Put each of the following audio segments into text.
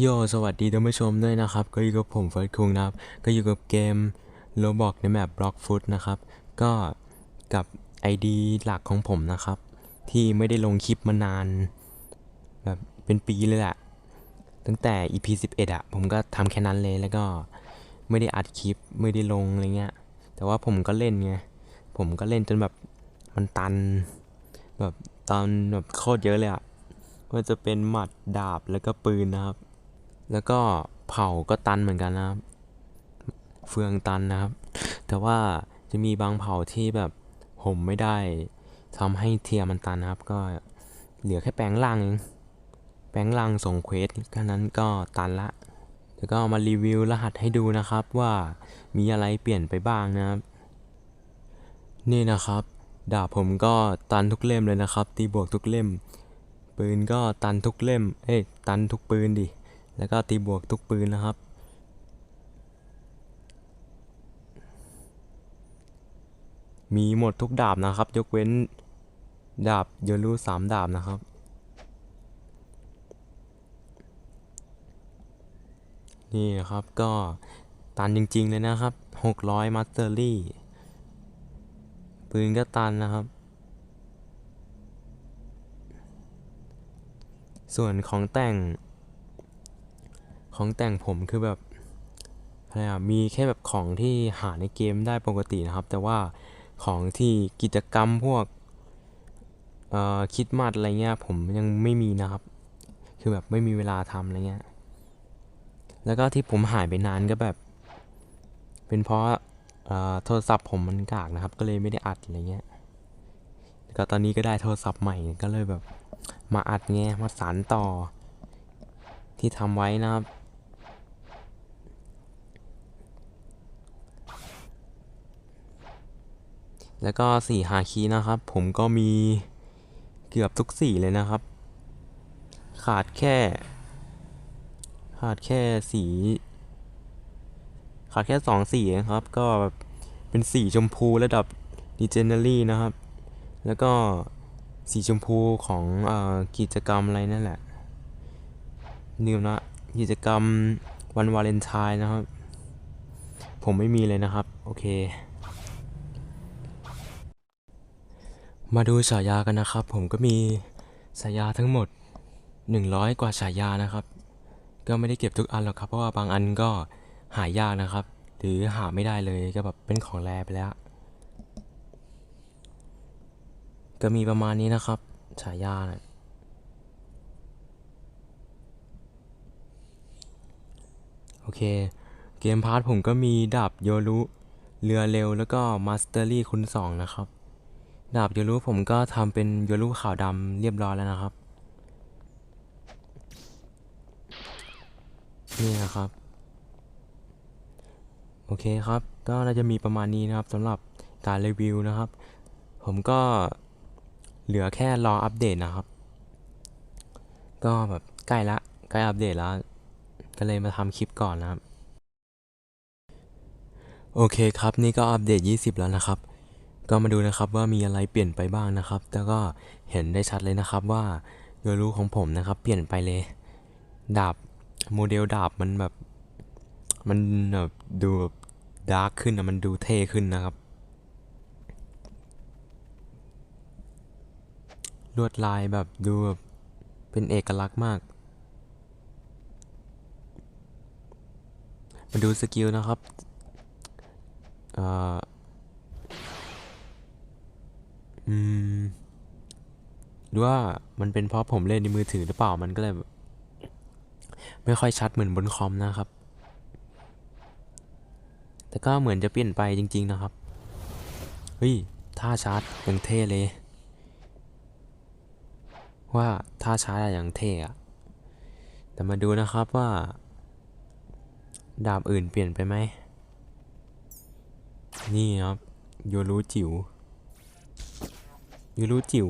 โยสวัสดีท่านผู้ชมด้วยนะครับ ก็อยู่กับผมเฟิร์สคุงนะครับ ก็อยู่กับเกมโ o บอกในแมปบล็อกฟุตนะครับ ก็กับ ID หลักของผมนะครับ ที่ไม่ได้ลงคลิปมานาน แบบเป็นปีเลยแหละตั้งแต่ EP 11อะผมก็ทำแค่นั้นเลยแล้วก็ไม่ได้อัดคลิปไม่ได้ลงอะไรเงี้ย แต่ว่าผมก็เล่นไง ผมก็เล่นจนแบบมันตัน แบบตอนแบบโคตรเยอะเลยอะว่าจะเป็นหมัดดาบแล้วก็ปืนนะครับ แล้วก็เผาก็ตันเหมือนกันนะครับ เฟืองตันนะครับ แต่ว่าจะมีบางเผาที่แบบผมไม่ได้ทำให้เทียมันตันนะครับ ก็เหลือแค่แปลงล่างเองแปลงล่างส่งเควสแค่นั้นก็ตันละแล้วก็มารีวิวรหัสให้ดูนะครับว่ามีอะไรเปลี่ยนไปบ้างนะครับ นี่นะครับดาบผมก็ตันทุกเล่มเลยนะครับ ตีบวกทุกเล่ม ปืนก็ตันทุกเล่ม เอ้ยตันทุกปืนดิ แล้วก็ตีบวกทุกปืนนะครับ มีหมดทุกดาบนะครับ ยกเว้นดาบโยรูสามดาบนะครับ นี่นะครับก็ตันจริงๆเลยนะครับ 600 มัตเตอรี่ ปืนก็ตันนะครับ ส่วนของแต่ง ของแต่งผมคือแบบอะไรอะมีแค่แบบของที่หาในเกมได้ปกตินะครับ แต่ว่าของที่กิจกรรมพวกเอ่อคิดมัดอะไรเงี้ยผมยังไม่มีนะครับ คือแบบไม่มีเวลาทำอะไรเงี้ยแล้วก็ที่ผมหายไปนานก็แบบ เป็นเพราะเอ่อโทรศัพท์ผมมันกากนะครับ ก็เลยไม่ได้อัดอะไรเงี้ยแล้วก็ตอนนี้ก็ได้โทรศัพท์ใหม่ก็เลยแบบมาอัดไงมาสานต่อที่ทำไว้นะครับ แล้วก็สีฮาคีนะครับ ผมก็มีเกือบทุกสีเลยนะครับ ขาดแค่ ขาดแค่สี ขาดแค่สองสีนะครับ ก็เป็นสีชมพูระดับ Legendary นะครับ แล้วก็สีชมพูของอกิจกรรมอะไรนั่นแหละนี่นะกิจกรรมวันวาเลนไทน์นะครับ ผมไม่มีเลยนะครับ โอเค มาดูฉายากันนะครับ ผมก็มีฉายาทั้งหมด 100 กว่าฉายานะครับ ก็ไม่ได้เก็บทุกอันหรอกครับ เพราะว่าบางอันก็หายากนะครับ หรือหาไม่ได้เลยก็แบบเป็นของแรไปแล้ว ก็มีประมาณนี้นะครับฉายานะโอเค เกมพาร์ทผมก็มีดาบโยรุเรือเร็วแล้วก็มาสเตอรี่คุณสองนะครับ ดาบโยรุผมก็ทำเป็นโยรุขาวดำเรียบร้อยแล้วนะครับ นี่นะครับ โอเคครับ ก็น่าจะมีประมาณนี้นะครับสำหรับการรีวิวนะครับ ผมก็เหลือแค่รออัปเดตนะครับ ก็แบบใกล้ละใกล้อัปเดตแล้ว ก็เลยมาทำคลิปก่อนนะครับ โอเคครับนี่ก็อัปเดต 20 แล้วนะครับ ก็มาดูนะครับว่ามีอะไรเปลี่ยนไปบ้างนะครับแต่ก็เห็นได้ชัดเลยนะครับว่าโยรูของผมนะครับ เปลี่ยนไปเลย ดาบโมเดลดาบมันแบบ มันแบบดูแบบดาร์กขึ้นนะมันดูเท่ขึ้นนะครับ ลวดลายแบบดูแบบเป็นเอกลักษณ์มาก มาดูสกิลนะครับ เอ่อ อืมหรือว่ามันเป็นเพราะผมเล่นในมือถือหรือเปล่ามันก็เลยไม่ค่อยชัดเหมือนบนคอมนะครับ แต่ก็เหมือนจะเปลี่ยนไปจริง ๆนะครับ เฮ้ยท่าชาร์จยังเท่เลย ว่าท่าชาร์จอย่างเท่อะแต่มาดูนะครับว่า ดาบอื่นเปลี่ยนไปไหม นี่ครับ โยรูจิ๋ว ยูรูจิ๋ว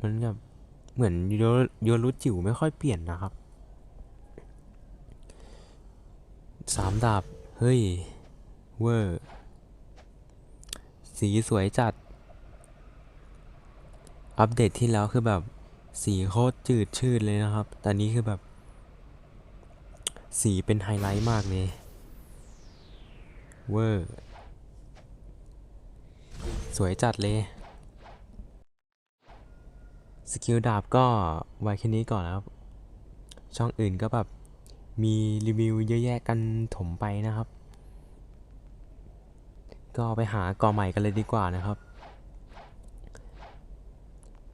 มันแบบเหมือนยโยรูจิ๋วไม่ค่อยเปลี่ยนนะครับสามดาบ เฮ้ย เวอร์ สีสวยจัด อัปเดตที่แล้วคือแบบสีโคตรจืดชืดเลยนะครับ แต่นี้คือแบบ สีเป็นไฮไลท์มากเลย เวอร์ สวยจัดเลย สกิลดาบก็ไว้แค่นี้ก่อนนะครับ ช่องอื่นก็แบบมีรีวิวเยอะแยะกันถมไปนะครับ ก็ไปหากอใหม่กันเลยดีกว่านะครับ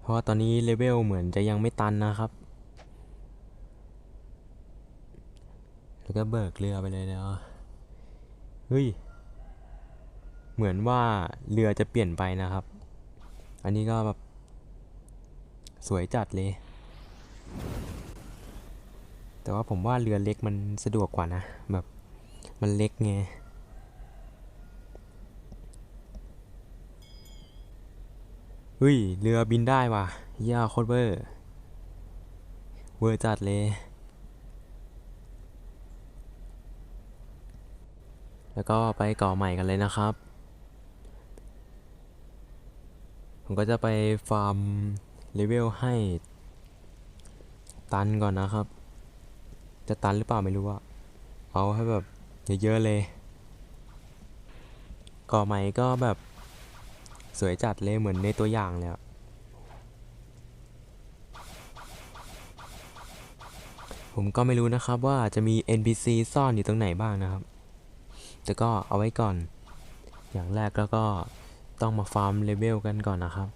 เพราะว่าตอนนี้เลเวลเหมือนจะยังไม่ตันนะครับ แล้วก็เบิกเรือไปเลยเนาะเฮ้ย เหมือนว่าเรือจะเปลี่ยนไปนะครับ อันนี้ก็แบบ สวยจัดเลย แต่ว่าผมว่าเรือเล็กมันสะดวกกว่านะ แบบมันเล็กไงเฮ้ย เรือบินได้ว่ะย่าโคตรเวอร์ เวอร์จัดเลย แล้วก็ไปเก่อใหม่กันเลยนะครับ ผมก็จะไปฟาร์ม เลเวลให้ ตันก่อนนะครับ จะตันหรือเปล่าไม่รู้อะเอาให้แบบเยอะๆเลยก่อใหม่ก็แบบสวยจัดเลยเหมือนในตัวอย่างเลยอะผมก็ไม่รู้นะครับว่าจะมี NPC ซ่อนอยู่ตรงไหนบ้างนะครับ แต่ก็เอาไว้ก่อน อย่างแรกแล้วก็ต้องมาฟาร์มเลเวลกันก่อนนะครับ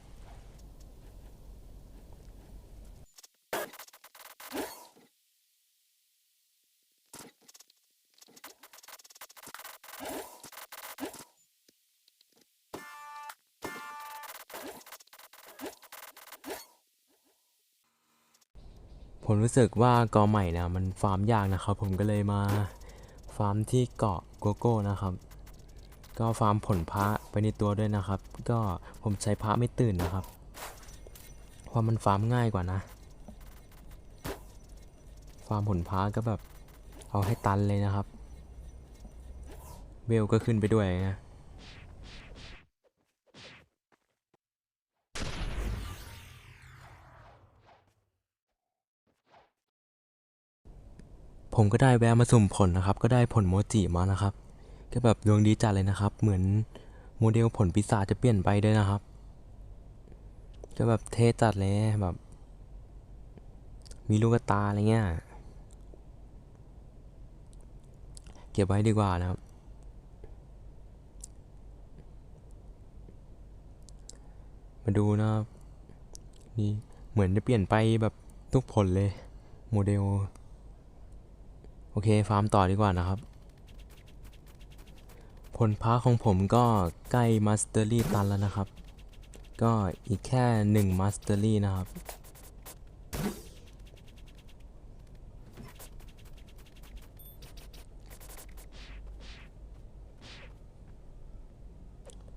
ผมรู้สึกว่ากอใหม่นี่ยมันฟาร์มยากนะครับ ผมก็เลยมาฟาร์มที่เกาะโกโก้นะครับ ก็ฟาร์มผลพระไปในตัวด้วยนะครับ ก็ผมใช้พระไม่ตื่นนะครับเพราะมันฟาร์มง่ายกว่านะ ฟาร์มผลพระก็แบบเอาให้ตันเลยนะครับเวลก็ขึ้นไปด้วยนะ ผมก็ได้แวะมาสุ่มผลนะครับ ก็ได้ผลโมจิมานะครับ ก็แบบดวงดีจัดเลยนะครับ เหมือนโมเดลผลปีศาจจะเปลี่ยนไปด้วยนะครับ ก็แบบเท่จัดเลยแบบ มีลูกตาอะไรเงี้ย เก็บไว้ดีกว่านะครับมาดูนะครับนี่เหมือนจะเปลี่ยนไปแบบทุกผลเลย โมเดล โอเค ฟาร์มต่อดีกว่านะครับ ผลพ้าของผมก็ใกล้มาสเตอรี่ตันแล้วนะครับ ก็อีกแค่หนึ่งมาสเตอรี่นะครับ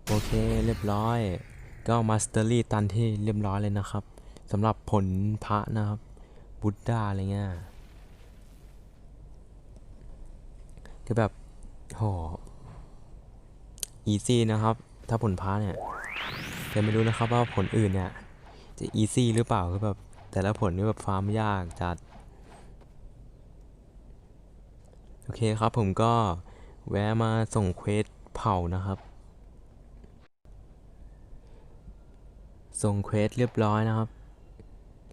โอเค เรียบร้อย ก็มาสเตอรี่ตันที่เรียบร้อยเลยนะครับสำหรับผลพระนะครับ บุตดาอะไรเงี้ย คือแบบโหอีซี่นะครับ ถ้าผลพ้าเนี่ยแต่ไม่รู้นะครับว่าผลอื่นเนี่ยจะอีซี่หรือเปล่าคือแบบแต่ละผลนี่แบบฟาร์มยากจัด โอเคครับผมก็แวะมาส่งเควสเผานะครับ ส่งเควสเรียบร้อยนะครับ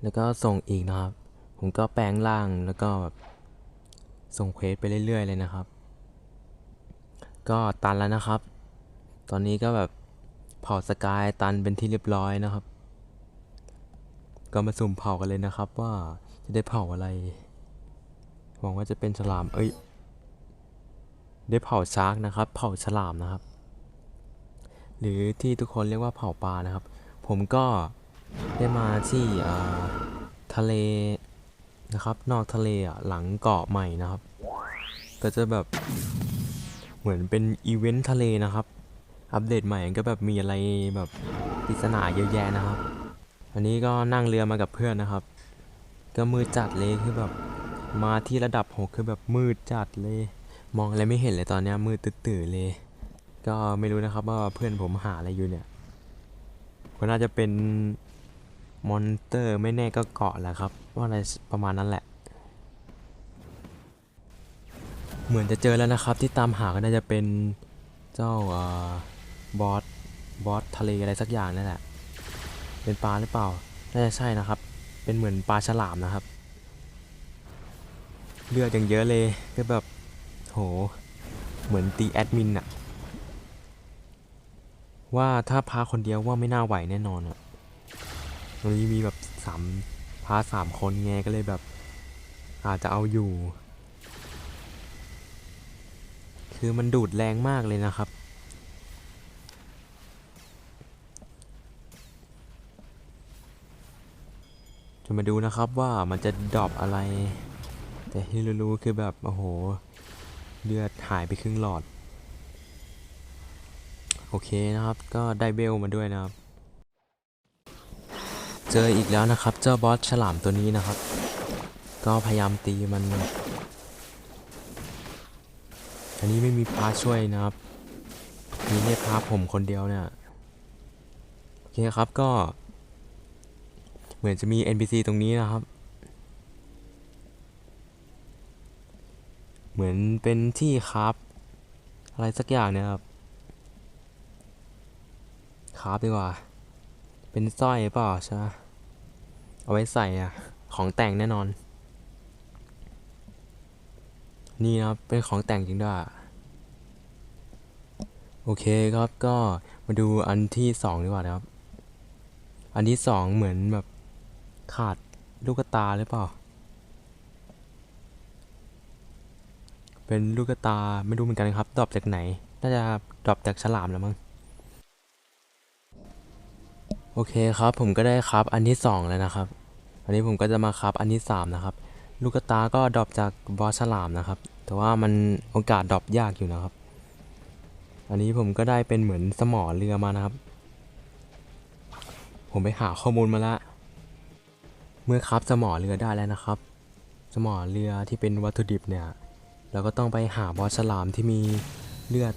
แล้วก็ส่งอีกนะครับ ผมก็แปลงร่างแล้วก็แบบส่งเควสไปเรื่อยๆเลยนะครับ ก็ตันแล้วนะครับ ตอนนี้ก็แบบเผาสกายตันเป็นที่เรียบร้อยนะครับ ก็มาสุ่มเผากันเลยนะครับว่าจะได้เผาอะไร หวังว่าจะเป็นฉลาม เอ้ย ได้เผาชาร์กนะครับ เผาฉลามนะครับ หรือที่ทุกคนเรียกว่าเผาปลานะครับ ผมก็ได้มาที่อ่าทะเลนะครับ นอกทะเลอะหลังเกาะใหม่นะครับ ก็จะแบบ เหมือนเป็นอีเวนต์ทะเลนะครับ อัปเดตใหม่ก็แบบมีอะไรแบบปริศนาเยอะแยะนะครับ อันนี้ก็นั่งเรือมากับเพื่อนนะครับ ก็มืดจัดเลยคือแบบมาที่ระดับหกคือแบบมืดจัดเลย มองอะไรไม่เห็นเลยตอนนี้มืดตื่นๆเลย ก็ไม่รู้นะครับว่าเพื่อนผมหาอะไรอยู่เนี่ยก็น่าจะเป็นมอนเตอร์ไม่แน่ก็เกาะแหละครับ ว่าอะไรประมาณนั้นแหละ เหมือนจะเจอแล้วนะครับที่ตามหาก็น่าจะเป็นเจ้าบอสบอสทะเลอะไรสักอย่างนั่นแหละเป็นปลาหรือเปล่าน่าจะใช่นะครับ เป็นเหมือนปลาฉลามนะครับ เลือดอย่างเยอะเลยก็แบบโหเหมือนตีแอดมินอะว่าถ้าพาคนเดียวว่าไม่น่าไหวแน่นอนอะตรงนี้มีแบบสามพาสามคนไงก็เลยแบบ อาจจะเอาอยู่ คือมันดูดแรงมากเลยนะครับ จะมาดูนะครับว่ามันจะดรอปอะไร แต่ที่รู้ๆคือแบบ โอ้โห เลือดหายไปครึ่งหลอด โอเคนะครับก็ได้เบลมาด้วยนะครับ เจออีกแล้วนะครับ เจ้าบอสฉลามตัวนี้นะครับ ก็พยายามตีมัน นนี้ไม่มีพาช่วยนะครับ มีแค่พาผมคนเดียวเนี่ย โอเคครับก็ เหมือนจะมี NPC ตรงนี้นะครับ เหมือนเป็นที่ครับ อะไรสักอย่างเนี่ยครับครับดีกว่า เป็นสร้อยเปล่าใช่ไหมเอาไว้ใส่อะของแต่งแน่นอน นี่นะครับเป็นของแต่งจริงด้วยโอเคครับก็มาดูอันที่สองดีกว่านะครับ อันที่สองเหมือนแบบขาดลูกตาหรือเปล่า เป็นลูกตาไม่รู้เหมือนกันครับดรอปจากไหน น่าจะดรอปจากฉลามแล้วมั้ง โอเคครับผมก็ได้ครับอันที่สองแล้วนะครับ อันนี้ผมก็จะมาครับอันที่สามนะครับ ลูกตาก็ดรอปจากบอสฉลามนะครับ แต่ว่ามันโอกาสดรอปยากอยู่นะครับ อันนี้ผมก็ได้เป็นเหมือนสมอเรือมานะครับ ผมไปหาข้อมูลมาละ เมื่อครับสมอเรือได้แล้วนะครับ สมอเรือที่เป็นวัตถุดิบเนี่ย เราก็ต้องไปหาบอสฉลามที่มีเลือด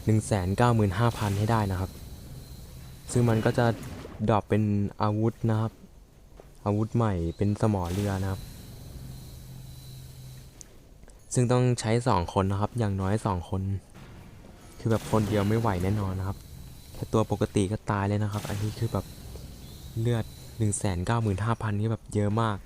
195,000 ให้ได้นะครับ ซึ่งมันก็จะดรอปเป็นอาวุธนะครับ อาวุธใหม่เป็นสมอเรือนะครับ ซึ่งต้องใช้ 2 คนนะครับ อย่างน้อย 2 คน คือแบบคนเดียวไม่ไหวแน่นอนนะครับ แค่ตัวปกติก็ตายเลยนะครับ อันนี้คือแบบเลือด 195,000นี่แบบเยอะมาก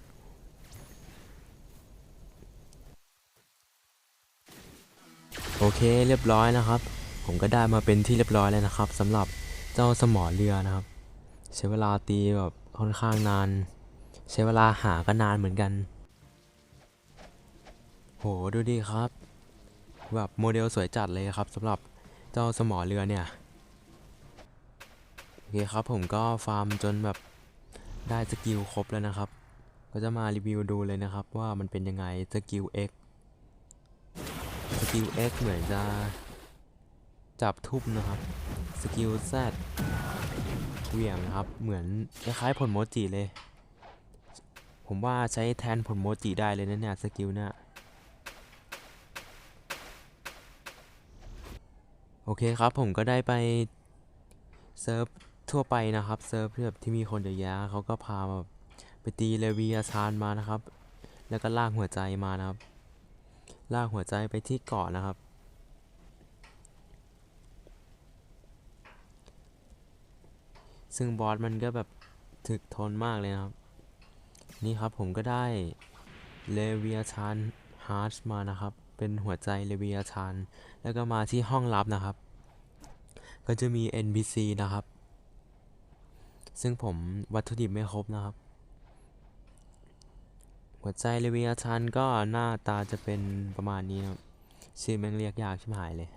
โอเคเรียบร้อยนะครับ ผมก็ได้มาเป็นที่เรียบร้อยแล้วนะครับสำหรับเจ้าสมอเรือนะครับ ใช้เวลาตีแบบค่อนข้างนาน ใช้เวลาหาก็นานเหมือนกัน โหดูดิครับ แบบโมเดลสวยจัดเลยครับสำหรับเจ้าสมอเรือเนี่ยโอเคครับผมก็ฟาร์มจนแบบได้สกิลครบแล้วนะครับ ก็จะมารีวิวดูเลยนะครับว่ามันเป็นยังไงสกิล X สกิล X เหมือนจะจับทุบนะครับสกิล Z เหวี่ยงนะครับเหมือนคล้ายๆผลโมจิเลย ผมว่าใช้แทนผลโมจิได้เลยนะเนี่ยสกิลเนี่ย โอเคครับผมก็ได้ไปเซิร์ฟทั่วไปนะครับเซิร์ฟแบบที่มีคนเยอะแยะเขาก็พามาไปตีเลวีอาชานมานะครับ แล้วก็ลากหัวใจมานะครับ ลากหัวใจไปที่เกาะนะครับ ซึ่งบอสมันก็แบบถึกทนมากเลยนะครับ นี่ครับผมก็ได้เลเวียชานฮาร์ชมานะครับ เป็นหัวใจเลเวียชาน แล้วก็มาที่ห้องลับนะครับ ก็จะมี NPC นะครับ ซึ่งผมวัตถุดิบไม่ครบนะครับ หัวใจเลเวียชันก็หน้าตาจะเป็นประมาณนี้นะครับชื่อแม่งเรียกยากชิบหายเลย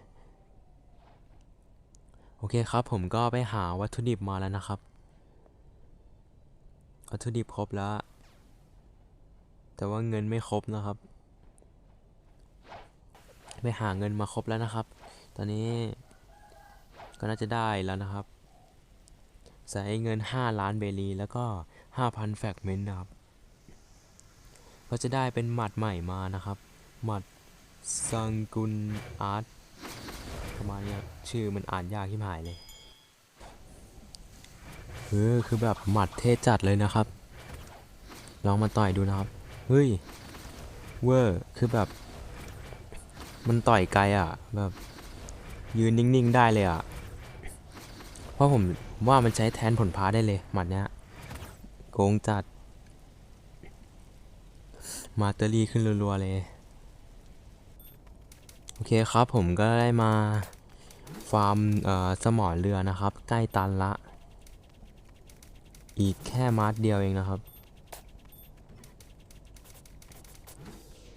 โอเคครับผมก็ไปหาวัตถุดิบมาแล้วนะครับ วัตถุดิบครบแล้ว แต่ว่าเงินไม่ครบนะครับ ไปหาเงินมาครบแล้วนะครับ ตอนนี้ก็น่าจะได้แล้วนะครับใส่เงิน 5 ล้านเบลีแล้วก็ 5,000 แฟกเมนต์นะครับ ก็จะได้เป็นหมัดใหม่มานะครับ หมัดซังกุนอาร์ตประมาณนี้ชื่อมันอ่านยากที่หายเลยเออคือแบบหมัดเท่จัดเลยนะครับ ลองมาต่อยดูนะครับ เฮ้ย เวอร์ คือแบบ มันต่อยไกลอะ แบบ ยืนนิ่งๆได้เลยอะ เพราะผมว่ามันใช้แทนผลพาได้เลยหมัดเนี้ยโกงจัด มาเตอรี่ขึ้นรัวๆเลย โอเคครับผมก็ได้มาฟาร์มสมอเรือนะครับ ใกล้ตันละ อีกแค่มาร์ทเดียวเองนะครับ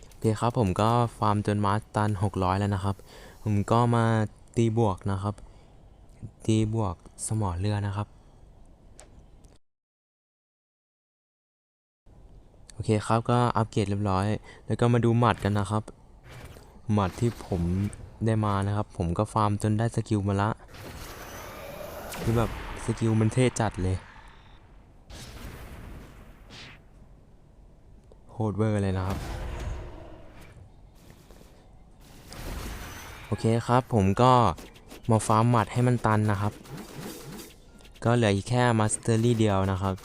โอ เคครับผมก็ฟาร์มจนมาร์ตัน 600 แล้วนะครับ ผมก็มาตีบวกนะครับ ตีบวกสมอเรือนะครับ โอเคครับก็อัปเกรดเรียบร้อย แล้วก็มาดูหมัดกันนะครับ หมัดที่ผมได้มานะครับ ผมก็ฟาร์มจนได้สกิลมาละ คือแบบสกิลมันเท่จัดเลยโคตรเวอร์เลยนะครับ โอเคครับผมก็มาฟาร์มหมัดให้มันตันนะครับ ก็เหลืออีกแค่มาสเตอรี่เดียวนะครับ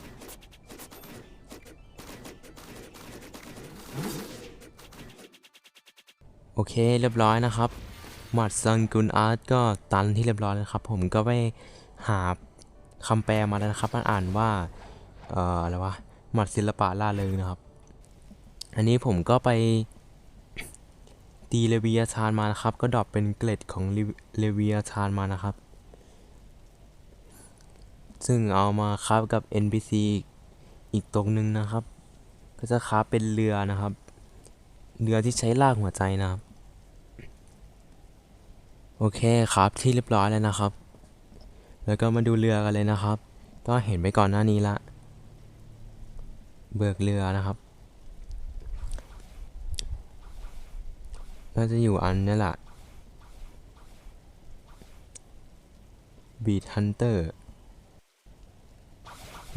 โอเคเรียบร้อยนะครับ หมัดซังกุนอาร์ตก็ตันที่เรียบร้อยแล้วครับ ผมก็ไปหาคำแปลมาแล้วนะครับมันอ่านว่าเอ่ออะไรวะหมัดศิลปะล่าเริงนะครับ อันนี้ผมก็ไป ตีเลเวียชานมานะครับ ก็ดรอปเป็นเกล็ดของเลเวียชานมานะครับ ซึ่งเอามาคราฟกับ NPC อีกอีกตรงหนึ่งนะครับ ก็จะคราฟเป็นเรือนะครับ เรือที่ใช้ลากหัวใจนะครับ โอเคครับที่เรียบร้อยแล้วนะครับ แล้วก็มาดูเรือกันเลยนะครับ ก็เห็นไปก่อนหน้านี้ละ เบิกเรือนะครับ น่าจะอยู่อันนี่แหละบีทฮันเตอร์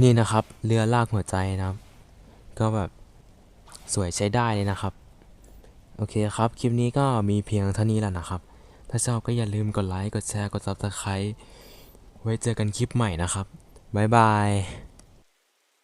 นี่นะครับ เรือลากหัวใจนะครับ ก็แบบสวยใช้ได้เลยนะครับ โอเคครับ คลิปนี้ก็มีเพียงเท่านี้แหละนะครับ ถ้าชอบก็อย่าลืมกดไลค์ กดแชร์ กด Subscribe ไว้เจอกันคลิปใหม่นะครับ บ๊ายบาย